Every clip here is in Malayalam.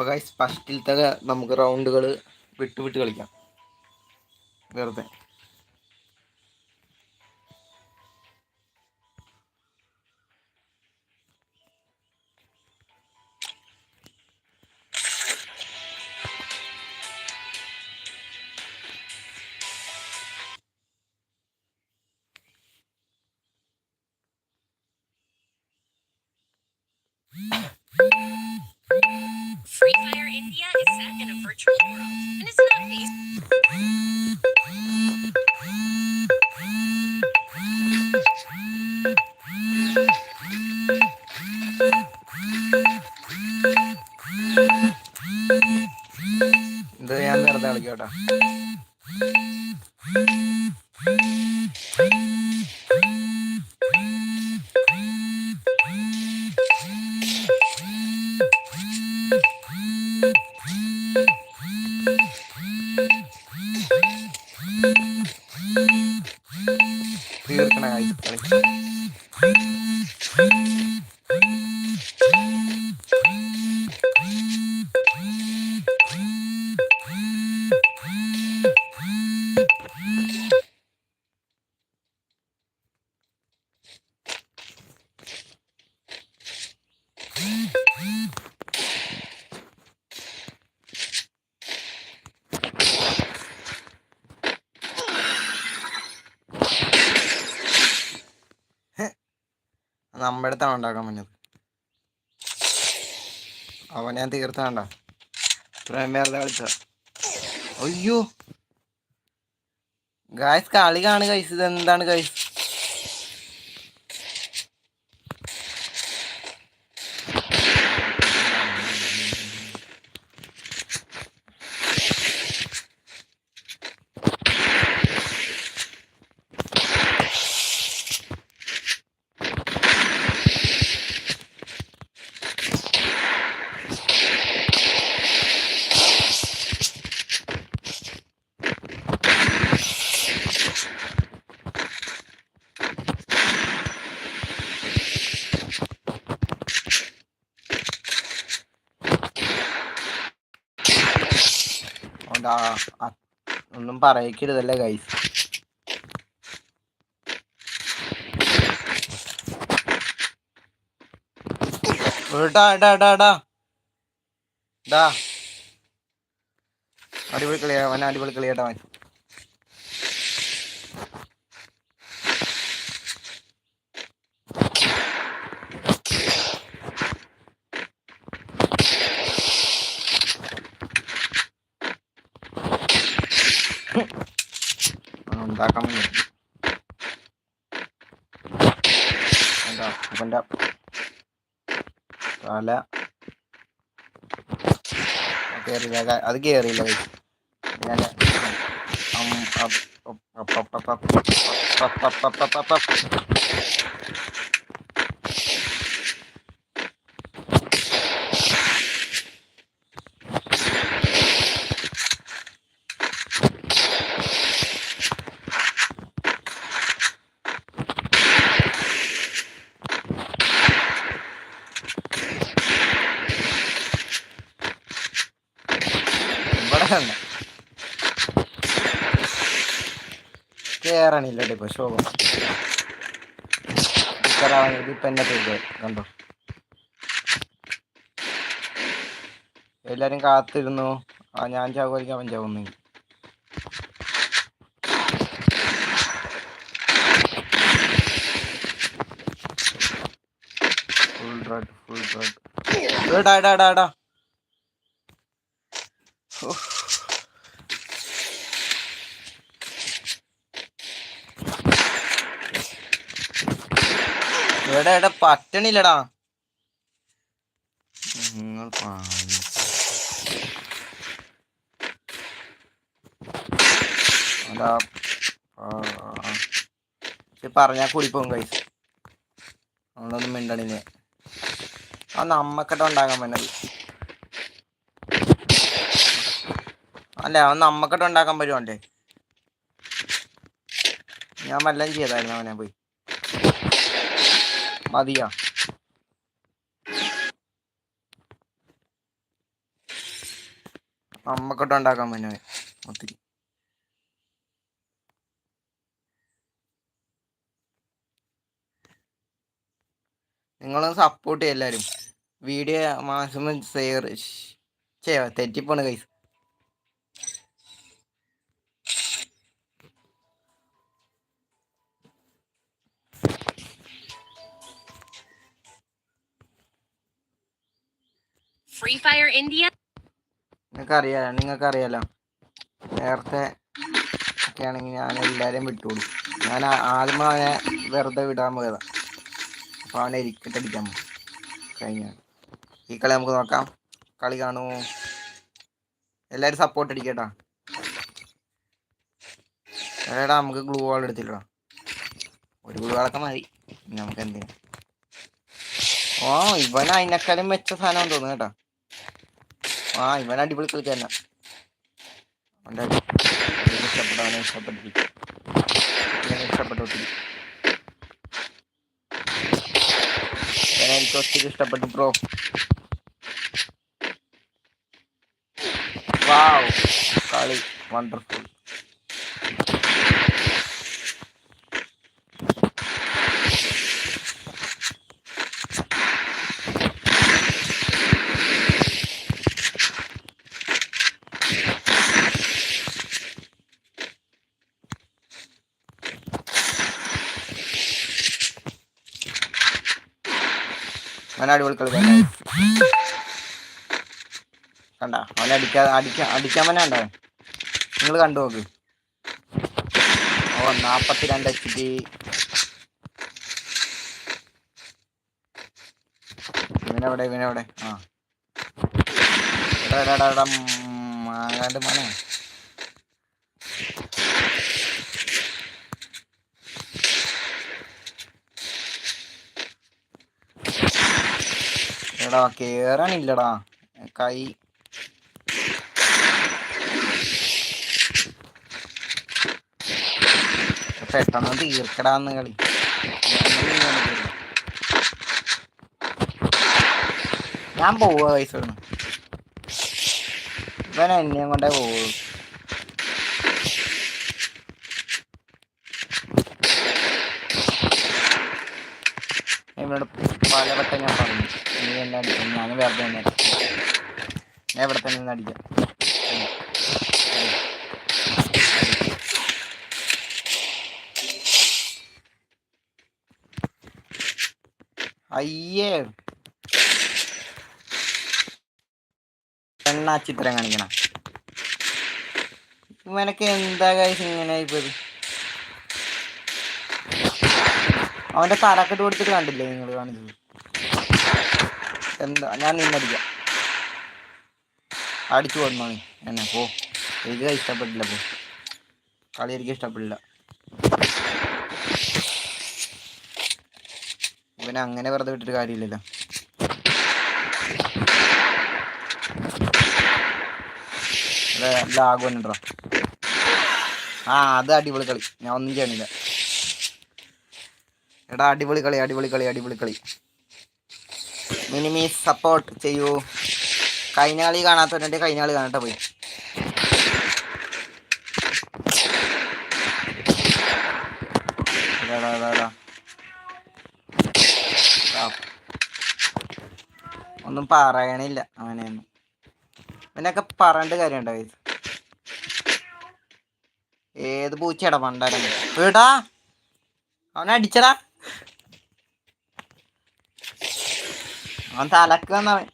അപ്പോൾ ഗൈസ് ഫസ്റ്റിലത്തെ നമുക്ക് റൗണ്ടുകൾ വിട്ട് വിട്ട് കളിക്കാം. വെറുതെ. India is set in a virtual world and is not based. നമ്മുടെ അടുത്താണ് ഉണ്ടാക്കാൻ പറ്റുന്നത് അവൻ ഞാൻ തീർത്താണ്ട. ഇത്രയും കളിച്ച. അയ്യോ. ഗായ്സ് കളി കാണുക ഗൈസ് ഇത് എന്താണ് ഗൈസ് അതുകൊണ്ട് ആ- ആ- ഒന്നും പറയിക്കരുതല്ലേ ഗൈസ് അടിപൊളി കളിയാ അവൻ അടിപൊളി കളിയാട്ടാ ഇതാക്കാൻ വേണ്ടി എന്താ അവന്റെ തല കയറിയില്ല അത് കയറിയില്ല ഞാൻ അപ്പ കേറണ്ട കേറണില്ലല്ലോ ഇപ്പൊ ശോകം കണ്ടോ? എല്ലാരും കാത്തിരുന്നു. ആ ഞാൻ ചാവുമായിരിക്കും അവൻ ചാവുന്നു. ഫുൾ ഡ്രഡ് ഫുൾ ഡ്രഡ് ഡാ ഡാ ഡാ ഡാ എടാ എടാ പറ്റണില്ലടാ. നിങ്ങൾ. അതാ പറഞ്ഞാ കൂടി പോകും കൈസ് നമ്മളൊന്നും മിണ്ടണില്ല? ആ നമ്മക്കിട്ട ഉണ്ടാക്കാൻ പറ്റുന്നത് അല്ല അവൻ നമ്മക്കിട്ട ഉണ്ടാക്കാൻ പറ്റുവാണ്ടേ ഞാൻ വല്ലതും ചെയ്തായിരുന്നു അവനെ പോയി? മതിയാ? അമ്മക്കൊട്ട് ഉണ്ടാക്കാൻ പിന്നെ ഒത്തിരി. നിങ്ങളൊന്ന് സപ്പോർട്ട് ചെയ്യും എല്ലാവരും. വീഡിയോ മാക്സിമം ഷെയർ ചെയ്യാം തെറ്റിപ്പോണ് കൈസ് Free Fire India? നിങ്ങൾക്ക് അറിയാലോ നിങ്ങൾക്ക് അറിയാലോ നേരത്തെ ഒക്കെ ആണെങ്കിൽ ഞാൻ എല്ലാവരെയും വിട്ടുകൊടുക്കും ഞാൻ ആദ്യം അവനെ വെറുതെ വിടാൻ പോയതാണ് അപ്പോൾ അവനെ ഇരിക്കട്ടടിക്കാൻ പോകും കഴിഞ്ഞ. ഈ കളി നമുക്ക് നോക്കാം. കളി കാണൂ എല്ലാവരും സപ്പോർട്ട് അടിക്കട്ടാ. എടാ നമുക്ക് ഗ്ലൂ വാൾ എടുത്തില്ലടാ ഒരു ഗ്ലൂ വാളൊക്കെ മതി. നമുക്ക് എന്തിനാ ഓ ഇവൻ അതിനേക്കാളും മെച്ച സാധനം തോന്നുന്നു കേട്ടാ. ആ ഇവൻ അടിപൊളി കളിക്കാരനാ അവന്റെ അടി- എനിക്ക് ഇഷ്ടപ്പെട്ടു അവനെ ഇഷ്ടപ്പെട്ടിരിക്കും ഇവനെ ഇഷ്ടപ്പെട്ടു ഒത്തിരി ഇവനെ എനിക്ക് ഒത്തിരി ഇഷ്ടപ്പെട്ടു ബ്രോ വാവ് കളി വണ്ടർഫുൾ അവൻ അടിപൊളി കളിക്കാൻ കണ്ട? അവനെ അടിക്കാ അടിക്കാൻ അടിക്കാൻ തന്നെ കണ്ടോ? നിങ്ങൾ കണ്ടു നോക്ക്. ഓ നാപ്പത്തിരണ്ട് എച്ച് പി ഇവനെവിടെ ഇവനെവിടെ? ആ. എടാ എടാ എടാ മാങ്ങാണ്ട് മോനെ? എടാ കേറാനില്ലടാ. കൈ. പെട്ടെന്ന് തീർക്കടാന്ന് കളി. ഞാൻ പോവുക പൈസ ഇവൻ എന്നെയും കൊണ്ടേ പോവുള്ളൂ. ഇവനോട് പലവട്ടം ഞാൻ പറഞ്ഞു. നീ എന്നെ ഞാൻ വെറുതെ ഞാൻ ഇവിടെ തന്നെ നിന്ന് അടിക്കാം അടി. അടി. അടി. അയ്യേ എണ്ണ ചിത്രം കാണിക്കണ ഇവനൊക്കെ എന്താ കാര്യം ഇങ്ങനെ ഇപ്പത് അവന്റെ തലക്കെട്ട് കൊടുത്തിട്ട് കണ്ടില്ലേ നിങ്ങൾ കാണിച്ചത് എന്താ? ഞാൻ നിന്നടിക്കാം അടിച്ചു നീ എന്നെ പോ. ഇത് ഇഷ്ടപ്പെട്ടില്ല പോ. കളി എനിക്ക് ഇഷ്ടപ്പെട്ടില്ല. ഇവനെ അങ്ങനെ വെറുതെ വിട്ടിട്ട് കാര്യമില്ലല്ലോ. ലാഗ് വന്നിട്ടോ ആ അത് അടിപൊളി കളി. ഞാൻ ഒന്നും ചെയ്യണില്ല. എടാ അടിപൊളി കളി അടിപൊളി കളി അടിപൊളി കളി. മിനിമീസ് സപ്പോർട്ട് ചെയ്യൂ. കൈനാളി കളി കൈനാളി കാണട്ടെ പോയി. ഒന്നും പറയണില്ല. അങ്ങനെയൊന്നും. ഇവനൊക്കെ പറയേണ്ട കാര്യമുണ്ടോ ഇത് ഏത് പൂച്ചയടാ പണ്ടാരം? വീടാ. അവനെ അടിച്ചടാ. അവൻ തലക്ക് വന്നവൻ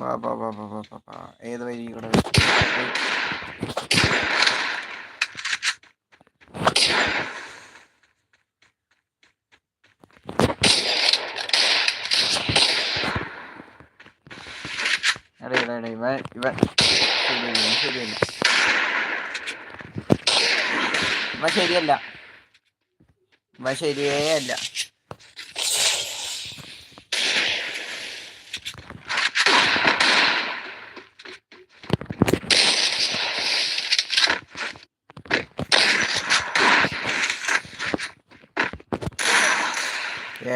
ബാ ബാ ബാ ബാ ബാ ബാ ബാ. ഏത് വഴി കൂടെ ഇവൻ ഇവൻ. ശരിയല്ല ശരിയല്ല? ഇവൻ ശരിയല്ല. ഇവൻ ശരിയേ അല്ല.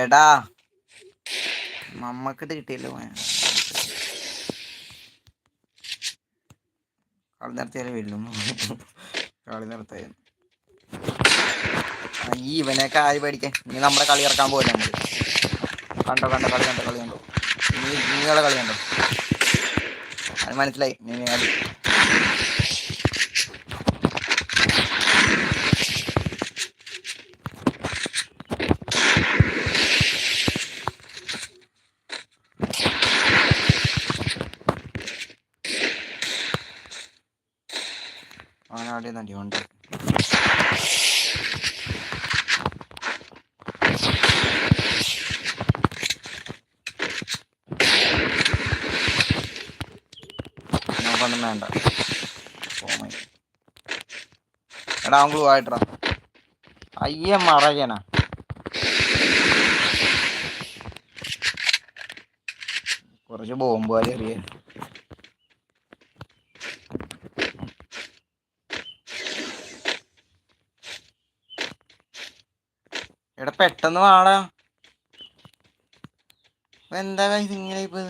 എടാ. നമ്മക്കിട്ട് കിട്ടിയല്ലോ. കളി നിർത്തിയാലേ വരും കളി നിർത്തായിരുന്നു ഈ ഇവനെയൊക്കെ ആര് പേടിക്കാൻ? നീ നമ്മളെ കളി ഇറക്കാൻ പോകില്ല നമ്മൾ കണ്ടോ കണ്ടോ കളി കണ്ടോ കളി കണ്ടോ? ഇനി നിങ്ങളെ കളി കണ്ടോ? അത് മനസ്സിലായി. നീ കളി അവനവിടെ നടിയുണ്ട് നമുക്കൊന്നും വേണ്ട എടാ അവൻ ഗ്ലൂ ആയിട്ടാ അയ്യ മറയണ കുറച്ച് ബോംബ് വരെ എറിയ. പെട്ടെന്ന് വാടാ. എന്താ guys ഇങ്ങനെ ഇപ്പൊ?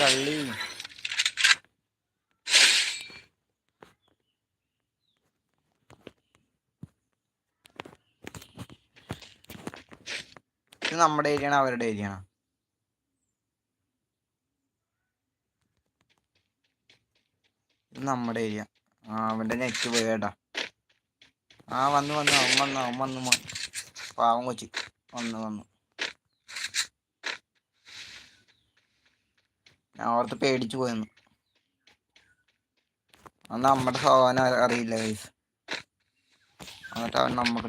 കള്ളി. ഇത് നമ്മുടെ ഏരിയ ആണ് അവരുടെ ഏരിയ ആണ് നമ്മുടെ ഏരിയ ആ അവന്റെ നെറ്റ് വേടാ ആ വന്നു വന്നു. അവൻ വന്നു അവൻ വന്നു. പാവം കൊച്ചി. വന്നു വന്നു. ഞാൻ ഓർത്ത് പേടിച്ചു പോയെന്ന്. അത് നമ്മുടെ സ്വഭാവം അറിയില്ല ഗൈസ് എന്നിട്ട് അവൻ നമുക്ക്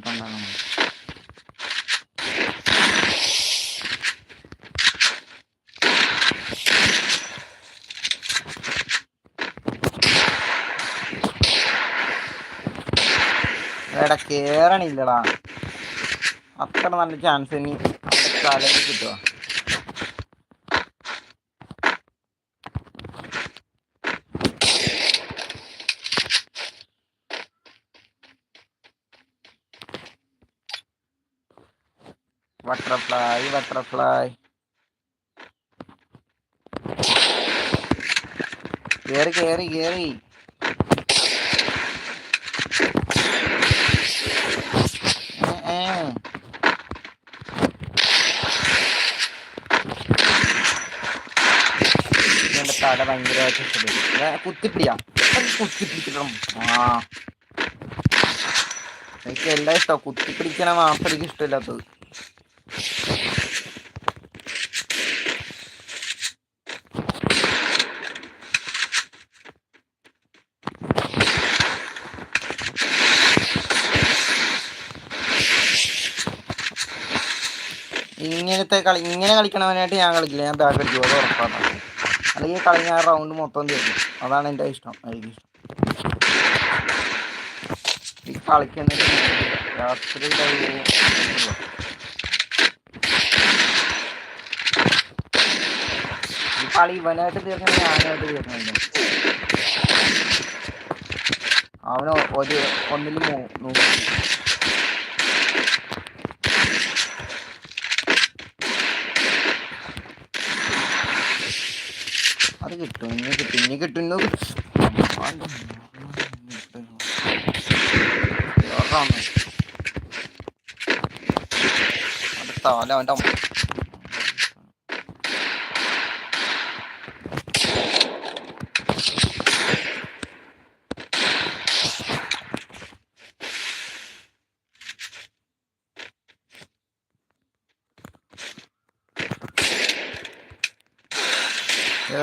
എടാ കേറണില്ലടാ. അത്ര നല്ല ചാൻസ് ഇനി തലയിൽ കിട്ടുക ബട്ടർഫ്ലൈ ബട്ടർഫ്ലൈ കേറി കേറി കേറി. തല ഭയങ്കരമായിട്ട് ഇഷ്ടപ്പെട്ടു. അത് കുത്തിപ്പിടിക്കണം. ആ. എനിക്ക് എല്ലാം ഇഷ്ടമാണ് കുത്തിപ്പിടിക്കണ മാത്രം എനിക്ക് ഇഷ്ടമില്ലാത്തത്. ഇങ്ങനത്തെ കളി ഇങ്ങനെ കളിക്കണവനായിട്ട് ഞാൻ കളിക്കില്ല. ഞാൻ ബാക്ക് അടിക്കും. അത് ഉറപ്പാണ്. അല്ലെങ്കിൽ കളി ഞാൻ റൗണ്ട് മൊത്തം തീർക്കും. അതാണ് എന്റെ ഇഷ്ടം. എനിക്ക് ഇഷ്ടം. ഈ കളിക്കുന്നത് രാത്രി ഈ കളി ഇവനായിട്ട് തീർക്കണ ഞാനായിട്ട് തീർക്കണില്ല അവന് ഒരു ഒന്നിൽ നൂറ് അത് കിട്ടും ഇനി കിട്ടും ഇനി കിട്ടും ഇന്ന് അടുത്താവല്ല അവന്റെ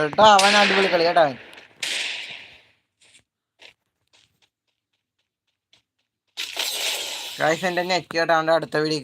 ഏട്ടാ അവൻ അടിപൊളി കളി കേട്ടോ അവൻ. ഗൈസ് എന്റെ നെറ്റ് കേട്ടോ അവന്റെ അടുത്ത വീഡിയോ